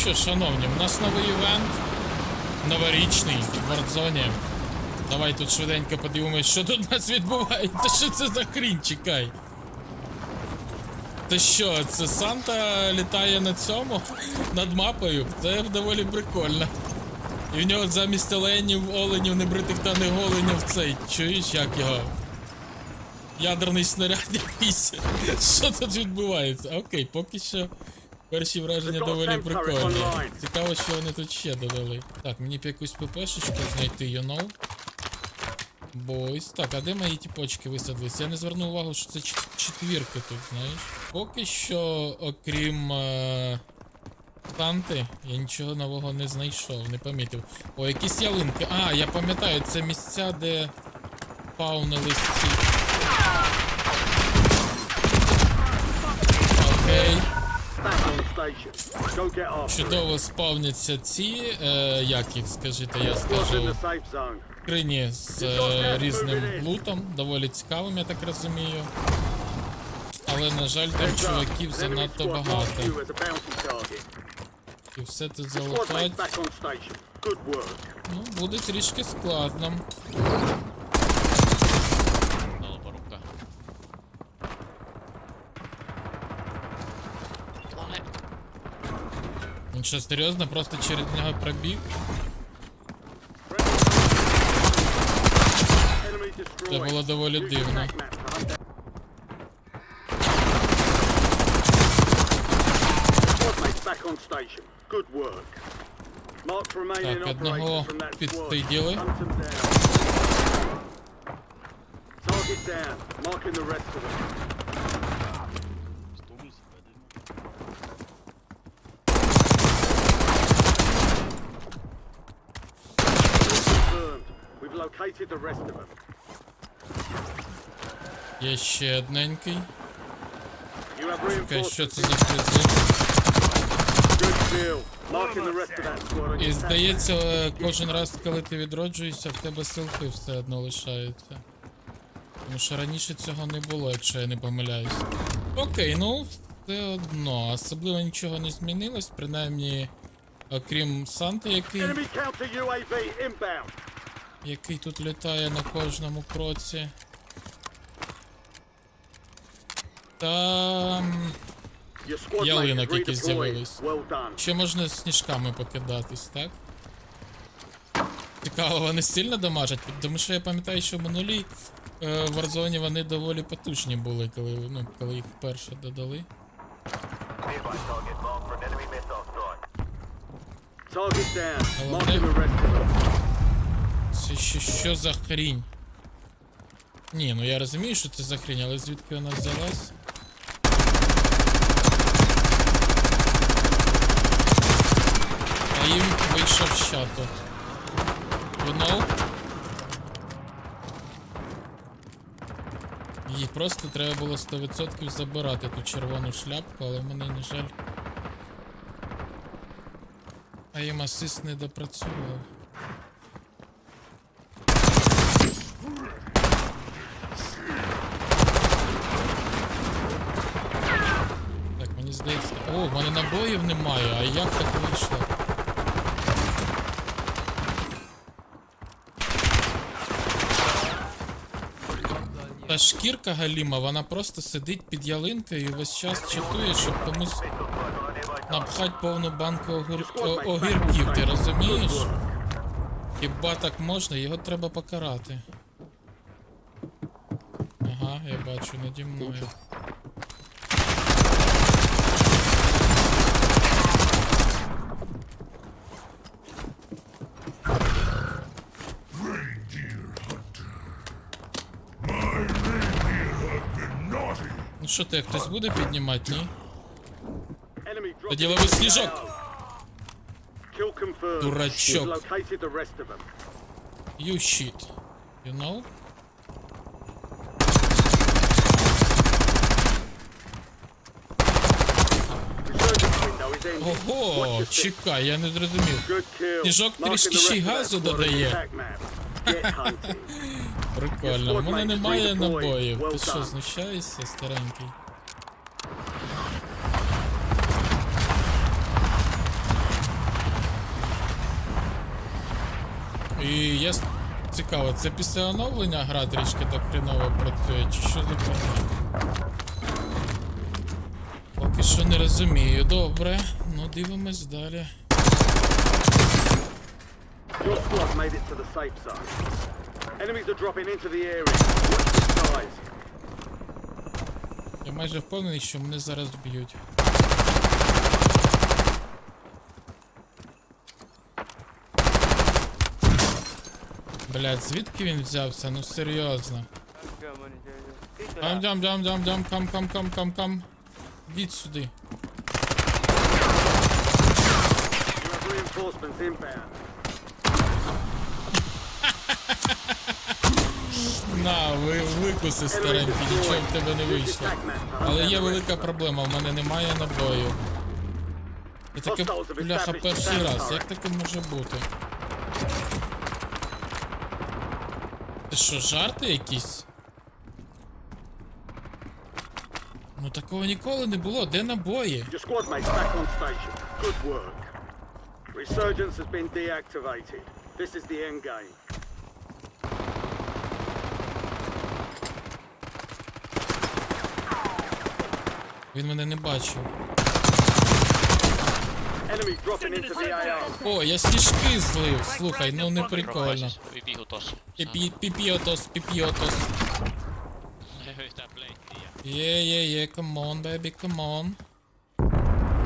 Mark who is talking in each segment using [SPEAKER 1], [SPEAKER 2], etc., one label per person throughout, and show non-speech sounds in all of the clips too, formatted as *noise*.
[SPEAKER 1] що, шановні, у нас новий івент. Новорічний в Вардзоні. Давай тут швиденько подивимось, що тут у нас відбувається. Що це за хрінь? Чекай. Та що, це Санта літає на цьому? Над мапою? Це доволі прикольно. І в нього замість оленів, оленів, небритих та не голенів цей. Чуєш, як його? Ядерний снаряд якийсь. Що тут відбувається? Окей, поки що перші враження доволі прикольні. Цікаво, що вони тут ще додали. Так, мені б якусь ППшечку знайти, you know. Бойс. Так, а де мої тіпочки висадились? Я не звернув увагу, що це чет- четвірки тут, знаєш. Поки що, окрім е- Танти, я нічого нового не знайшов, не помітив. О, якісь ялинки. А, я пам'ятаю, це місця, де паунились ці. Окей. Чудово спавняться ці, е, як їх скажіть, я скажу, скрині з е, різним лутом, доволі цікавим, я так розумію. Але, на жаль, там чуваків занадто багато. І все тут залутать, ну, буде трішки складно. Він що, серйозно, просто через нього пробіг?
[SPEAKER 2] Enemy
[SPEAKER 1] Це
[SPEAKER 2] destroyed.
[SPEAKER 1] було доволі
[SPEAKER 2] Use your
[SPEAKER 1] дивно.
[SPEAKER 2] attack map to hunt down- Squad mates back on station. Good work. Mark remaining
[SPEAKER 1] Так, одного
[SPEAKER 2] operators from that squad.
[SPEAKER 1] підсиділи.
[SPEAKER 2] Hunt them down. Target down. Marking the rest of them. Located the rest of them.
[SPEAKER 1] Є ще одненький.
[SPEAKER 2] You have
[SPEAKER 1] Окей, що
[SPEAKER 2] reinforcements.
[SPEAKER 1] це за призив?
[SPEAKER 2] Good deal. Marking the rest of that squad. and
[SPEAKER 1] І здається, е, кожен раз, коли ти відроджуєшся, в тебе силки все одно лишаються. Тому що раніше цього не було, якщо я не помиляюсь. Окей, ну все одно. Особливо нічого не змінилось, принаймні, окрім Санти, який,
[SPEAKER 2] Enemy counter UAV inbound.
[SPEAKER 1] Який тут літає на кожному кроці. Там. Ялинок якісь з'явились. Ще можна сніжками покидатись, так? Цікаво, вони сильно дамажать, тому що я пам'ятаю, що в минулій е, Warzone вони доволі потужні були, коли, ну, коли їх вперше додали.
[SPEAKER 2] Target
[SPEAKER 1] Це що за хрінь? Ні, ну я розумію, що це за хрінь, але звідки вона взялась? А їм вийшов з чату. You know? Їй просто треба було 100% забирати ту червону шляпку, але мене, на жаль. А їм асист не допрацював. Так, мені здається. О, в немає, а як так вийшло? Та шкірка Галіма, вона просто сидить під ялинкою і весь час читує, щоб комусь напхать повну банку огур... о- огірків, ти розумієш? Хіба так можна? Його треба покарати. Ага, я бачу наді мною. Ну що ти, хтось буде піднімати, ні? Тоді лови сніжок. Дурачок. You shit. You know? Ого, чекай, я не зрозумів. Сніжок трішки ще й газу додає. Прикольно, в мене немає набоїв. Ти що, знущаєшся, старенький? І я цікаво, це після оновлення гра трішки так хріново працює, чи що за Поки що не розумію, добре, ну дивимось далі.
[SPEAKER 2] Your squad made it to the safe zone. Enemies are dropping into the area. Watch the skies.
[SPEAKER 1] Я майже впевнений, що мене зараз вб'ють. Блять, звідки він взявся? Ну серйозно. Дам, дам, дам, дам, дам, кам, кам, кам, кам, кам. Ідіть сюди.
[SPEAKER 2] You have reinforcements inbound.
[SPEAKER 1] На, ви викуси старенький, нічого в тебе не вийшло. Але є велика проблема, в мене немає набою. Я таке, бляха, перший раз. Як таке може бути? Це що, жарти якісь? Ну такого ніколи не було, де набої?
[SPEAKER 2] Resurgence has been deactivated. This is the end game.
[SPEAKER 1] Він мене не бачив. О, я сніжки злив, слухай, ну не прикольно. Піпіотос, піпіотос. Є, є, є, камон, бебі, камон.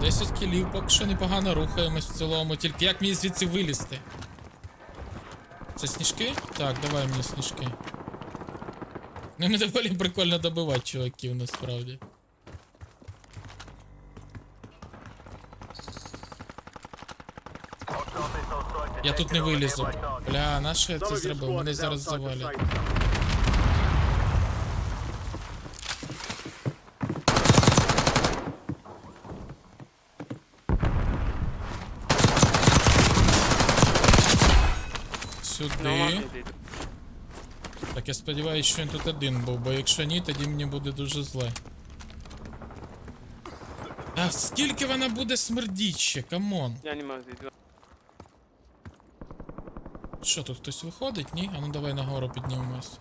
[SPEAKER 1] 10 кілів, поки що непогано рухаємось в цілому, тільки як мені звідси вилізти? Це сніжки? Так, давай мені сніжки. Ну, Ними доволі прикольно добивати чуваків насправді. Я тут не вилізу. Бля, на що я це зробив? Мене зараз завалять. Сюди. Так, я сподіваюся, що він тут один був, бо якщо ні, тоді мені буде дуже зле. А скільки вона буде смердіть ще, камон.
[SPEAKER 3] Я не можу зайти.
[SPEAKER 1] Що тут хтось виходить? Ні? А ну давай нагору піднімемось.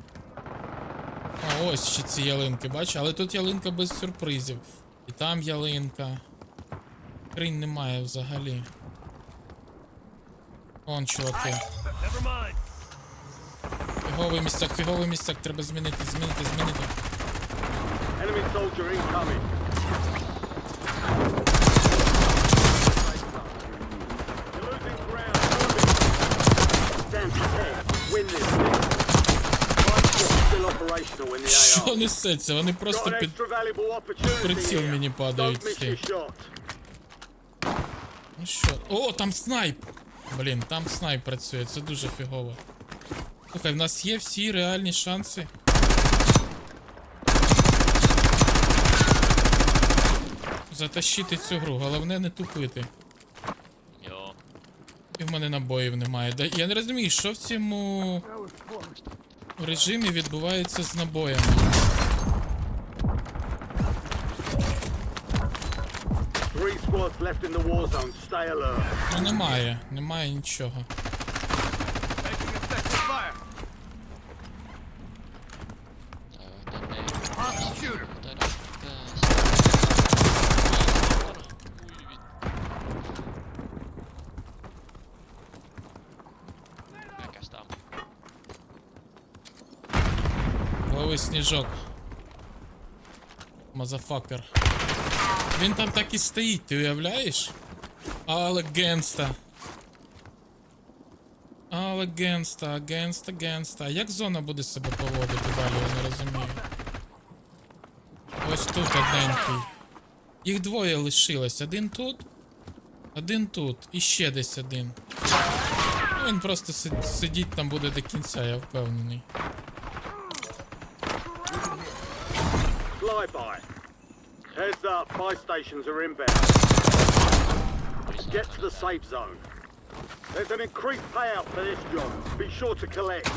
[SPEAKER 1] А, ось ще ці ялинки, бачиш? Але тут ялинка без сюрпризів. І там ялинка. Хрінь немає взагалі. Вон, чуваки. Фіговий місцяк, фіговий місцяк, треба змінити, змінити, змінити.
[SPEAKER 2] Enemy soldier incoming.
[SPEAKER 1] Що несеться? Вони просто під. приціл мені падають всі. Ну що? О, там снайп! Блін, там снайп працює, це дуже фігово. Слухай, в нас є всі реальні шанси. Затащити цю гру, головне не тупити. І в мене набоїв немає. Я не розумію, що в цьому режимі відбувається з набоями. Ну немає, немає нічого. Сніжок. Мазафакер. Він там так і стоїть, ти уявляєш? Але генста. Але генста, генста, генста. Як зона буде себе поводити далі, я не розумію. Ось тут одненький. Їх двоє лишилось. Один тут, один тут. І ще десь один. Ну, він просто си- сидіть там буде до кінця, я впевнений.
[SPEAKER 2] Flyby. Heads up. Buy stations are inbound. Get to the safe zone. There's an increased payout for this job. Be sure to collect.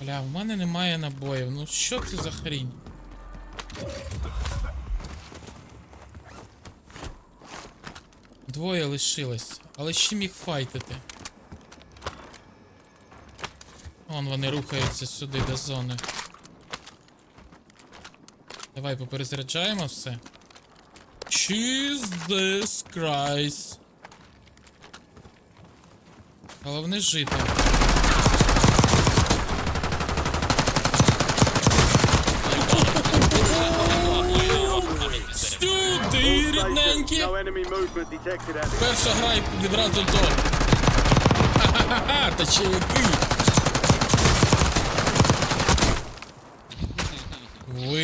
[SPEAKER 1] Бля, в мене немає набоїв. Ну що це за хрінь? Двоє лишилось. Але чим їх файтити? Вон вони рухаються сюди до зони. Давай поперезаряджаємо все. Jesus Christ. Головне жити. Сюди, рідненькі! Перша гра і відразу то. Ха-ха-ха, та ще який.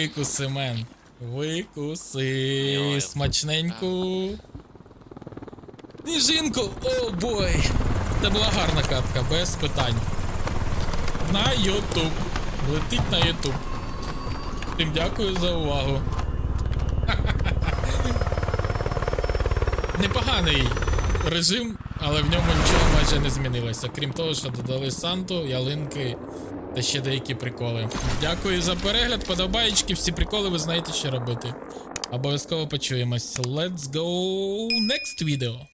[SPEAKER 1] Викуси, мен. Викуси. Смачненьку. Сніжинку, о бой. Це була гарна катка, без питань. На Ютуб. Летить на Ютуб. Всім дякую за увагу. *laughs* Непоганий режим, але в ньому нічого майже не змінилося. Крім того, що додали Санту, ялинки та ще деякі приколи. Дякую за перегляд, подобаєчки, всі приколи ви знаєте, що робити. Обов'язково почуємось. Let's go next video.